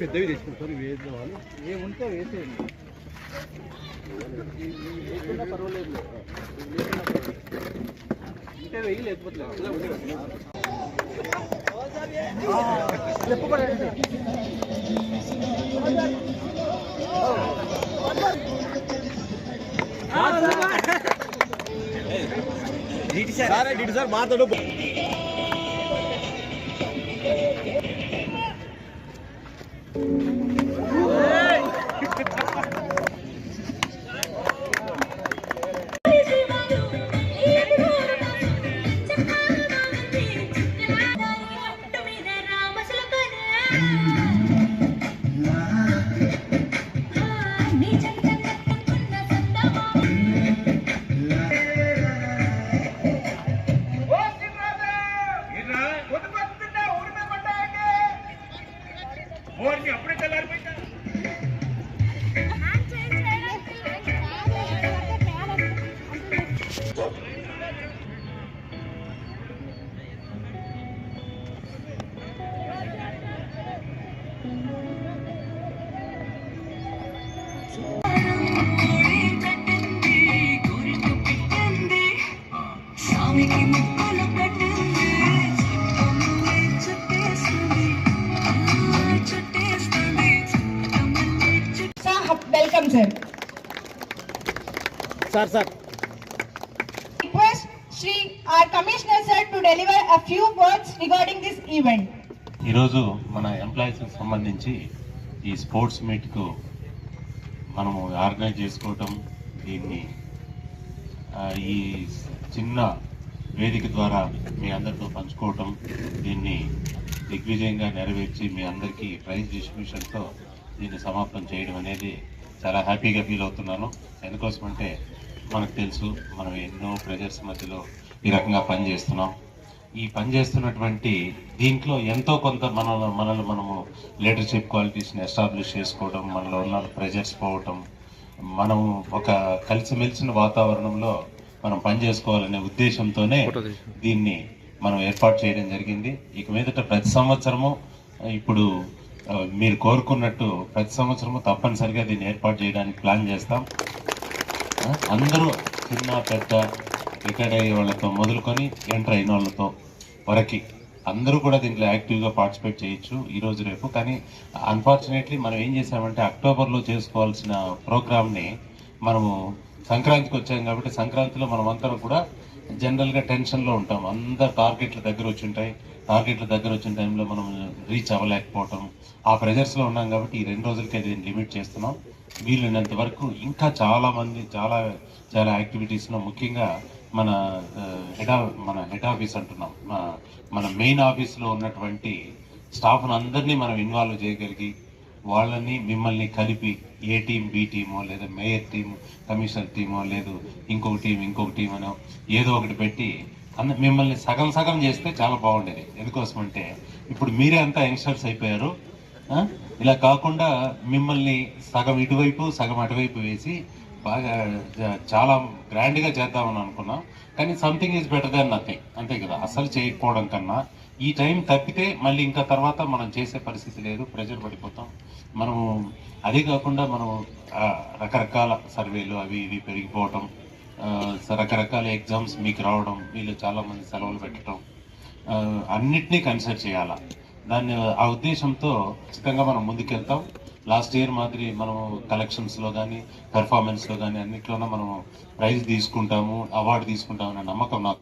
పెద్దవి తెచ్చుకుంటారు ఇవి వేద్దాం అని ఏ ఉంటే వేసేయండి పర్వాలేదు. ఉంటే వెయ్యి లేకపోతే సార్ మాట్లాడు Welcome, sir. Sir sir Request Shri, our Commissioner, sir, to deliver a few words regarding this event. ఈరోజు మన ఎంప్లాయీస్ సంబంధించి ఈ స్పోర్ట్స్ మీట్కు మనము ఆర్గనైజ్ చేసుకోవటం దీన్ని ఈ చిన్న వేదిక ద్వారా మీ అందరితో పంచుకోవటం దీన్ని దిగ్విజయంగా నెరవేర్చి మీ అందరికీ ప్రైజ్ డిస్ట్రిబ్యూషన్తో దీన్ని సమాప్తం చేయడం అనేది చాలా హ్యాపీగా ఫీల్ అవుతున్నాను. ఎందుకోసమంటే మనకు తెలుసు మనం ఎన్నో ప్రెజర్స్ మధ్యలో ఈ రకంగా పనిచేస్తున్నాం ఈ పని చేస్తున్నటువంటి దీంట్లో ఎంతో కొంత మన మనల్ని మనము లీడర్షిప్ క్వాలిటీస్ని ఎస్టాబ్లిష్ చేసుకోవడం మనలో ఉన్న ప్రెజర్స్ పోవటం మనం ఒక కలిసిమెలిసిన వాతావరణంలో మనం పని చేసుకోవాలనే ఉద్దేశంతోనే దీన్ని మనం ఏర్పాటు చేయడం జరిగింది. ఇక మీదట ప్రతి సంవత్సరము ఇప్పుడు మీరు కోరుకున్నట్టు ప్రతి సంవత్సరము తప్పనిసరిగా దీన్ని ఏర్పాటు చేయడానికి ప్లాన్ చేస్తాం. అందరూ చిన్న పెద్ద రిటైర్డ్ అయ్యే వాళ్ళతో మొదలుకొని ఎంటర్ అయిన వాళ్ళతో వరకు అందరూ కూడా దీంట్లో యాక్టివ్గా పార్టిసిపేట్ చేయొచ్చు ఈరోజు రేపు. కానీ అన్ఫార్చునేట్లీ మనం ఏం చేసామంటే అక్టోబర్లో చేసుకోవాల్సిన ప్రోగ్రామ్ని మనము సంక్రాంతికి వచ్చాం కాబట్టి సంక్రాంతిలో మనం అందరం కూడా జనరల్గా టెన్షన్లో ఉంటాం. అందరు టార్గెట్ల దగ్గర వచ్చి ఉంటాయి. టార్గెట్ల దగ్గర వచ్చిన టైంలో మనం రీచ్ అవ్వలేకపోవటం. ఆ ప్రెజర్స్లో ఉన్నాం కాబట్టి ఈ రెండు రోజులకే దీన్ని లిమిట్ చేస్తున్నాం. వీలైనంత వరకు ఇంకా చాలామంది చాలా చాలా యాక్టివిటీస్లో ముఖ్యంగా మన హెడ్ మన హెడ్ ఆఫీస్ అంటున్నాం. మన- మెయిన్ ఆఫీస్లో ఉన్నటువంటి స్టాఫ్ను అందరినీ మనం ఇన్వాల్వ్ చేయగలిగి వాళ్ళని మిమ్మల్ని కలిపి ఏ టీం బి టీమో లేదా మేయర్ టీము కమిషనర్ టీమో లేదు ఇంకొక టీం ఇంకొక టీం అనో ఏదో ఒకటి పెట్టి అన్న మిమ్మల్ని సగం సగం చేస్తే చాలా బాగుండేది. ఎందుకోసమంటే ఇప్పుడు మీరే అంతా యంగ్స్టర్స్ అయిపోయారు. ఇలా కాకుండా మిమ్మల్ని సగం ఇటువైపు సగం అటువైపు వేసి బాగా చాలా గ్రాండ్గా చేద్దామని అనుకున్నాం. కానీ something is better than nothing అంతే కదా? అసలు చేయకపోవడం కన్నా ఈ టైం తప్పితే మళ్ళీ ఇంకా తర్వాత మనం చేసే పరిస్థితి లేదు. ప్రెజర్ పడిపోతాం. మనము అదే కాకుండా మనం రకరకాల సర్వేలు అవి ఇవి పెరిగిపోవటం రకరకాల ఎగ్జామ్స్ మీకు రావడం వీళ్ళు చాలామంది సెలవులు పెట్టడం అన్నిటినీ కన్సిడర్ చేయాలా? దాన్ని ఆ ఉద్దేశంతో ఖచ్చితంగా మనం ముందుకెళ్తాం. లాస్ట్ ఇయర్ మాదిరి మనము కలెక్షన్స్లో కానీ పెర్ఫార్మెన్స్లో కానీ అన్నిట్లోనే మనం ప్రైజ్ తీసుకుంటాము అవార్డు తీసుకుంటామనే నమ్మకం నాకు.